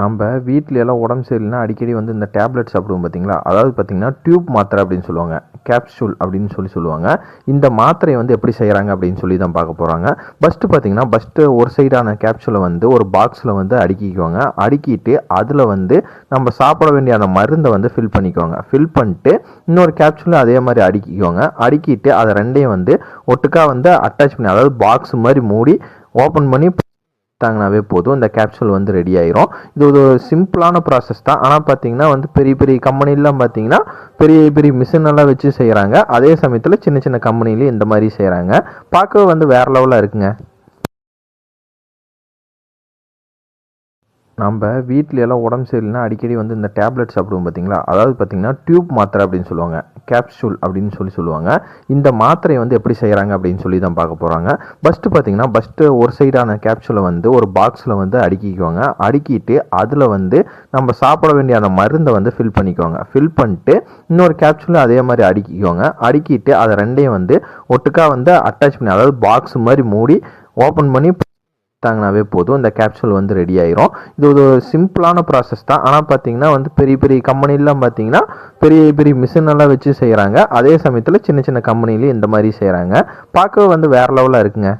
நம்ம வீட்டில் எல்லாம் உடம்பு சரியில்லைனா அடிக்கடி வந்து இந்த டேப்லெட் சாப்பிடுவோம் பார்த்தீங்களா அதாவது பார்த்தீங்கன்னா டியூப் மாத்திரை அப்படின்னு சொல்லுவாங்க. கேப்சூல் அப்படின்னு சொல்லி சொல்லுவாங்க. இந்த மாத்திரை வந்து எப்படி செய்கிறாங்க அப்படின்னு சொல்லி தான் பார்க்க போகிறாங்க ஃபஸ்ட்டு பார்த்தீங்கன்னா ஃபஸ்ட்டு ஒரு சைடான கேப்சூலை வந்து ஒரு பாக்ஸில் வந்து அடுக்கிக்குவாங்க. அடுக்கிட்டு அதில் வந்து நம்ம சாப்பிட வேண்டிய அந்த மருந்தை வந்து ஃபில் பண்ணிக்குவாங்க. ஃபில் பண்ணிட்டு இன்னொரு கேப்சூலை அதே மாதிரி அடுக்கிக்குவாங்க. அடுக்கிட்டு அதை ரெண்டையும் வந்து ஒட்டுக்கா வந்து அட்டாச் பண்ணி அதாவது பாக்ஸ் மாதிரி மூடி ஓப்பன் பண்ணி தாங்கினாவே போதும். இந்த கேப்சூல் வந்து ரெடி ஆயிரும். இது ஒரு சிம்பிளான ப்ராசஸ் தான். ஆனால் பார்த்தீங்கன்னா வந்து பெரிய பெரிய கம்பெனிலாம் பார்த்தீங்கன்னா பெரிய பெரிய மிஷினெல்லாம் வச்சு செய்கிறாங்க அதே சமயத்தில் சின்ன சின்ன கம்பெனிலையும் இந்த மாதிரி செய்கிறாங்க பார்க்கவே வந்து வேற லெவலாக இருக்குங்க. நம்ம வீட்டில் எல்லாம் உடம்பு சரியில்லைனா அடிக்கடி வந்து இந்த டேப்லெட் சாப்பிடுவோம் பார்த்தீங்களா அதாவது பார்த்தீங்கன்னா டியூப் மாத்திரை அப்படின்னு சொல்லுவாங்க. கேப்சூல் அப்படின்னு சொல்லி சொல்லுவாங்க. இந்த மாத்திரையை வந்து எப்படி செய்கிறாங்க அப்படின்னு சொல்லி தான் பார்க்க போகிறாங்க ஃபஸ்ட்டு பார்த்தீங்கன்னா ஃபஸ்ட்டு ஒரு சைடான கேப்சூலை வந்து ஒரு பாக்ஸில் வந்து அடுக்கிக்குவாங்க. அடுக்கிட்டு அதில் வந்து நம்ம சாப்பிட வேண்டிய அந்த மருந்தை வந்து ஃபில் பண்ணிக்குவாங்க. ஃபில் பண்ணிட்டு இன்னொரு கேப்சூலை அதே மாதிரி அடுக்கிக்குவாங்க. அடுக்கிட்டு அதை ரெண்டையும் வந்து ஒட்டுக்காக வந்து அட்டாச் பண்ணி அதாவது பாக்ஸ் மாதிரி மூடி ஓப்பன் பண்ணி தாங்கினாவே போதும். இந்த கேப்சூல் வந்து ரெடி ஆயிரும். இது ஒரு சிம்பிளான ப்ராசஸ் தான். ஆனால் பார்த்தீங்கன்னா வந்து பெரிய பெரிய கம்பெனிலாம் பார்த்தீங்கன்னா பெரிய பெரிய மிஷின் எல்லாம் வச்சு செய்கிறாங்க அதே சமயத்தில் சின்ன சின்ன கம்பெனிலையும் இந்த மாதிரி செய்கிறாங்க பார்க்கவே வந்து வேறு லெவலாக இருக்குங்க.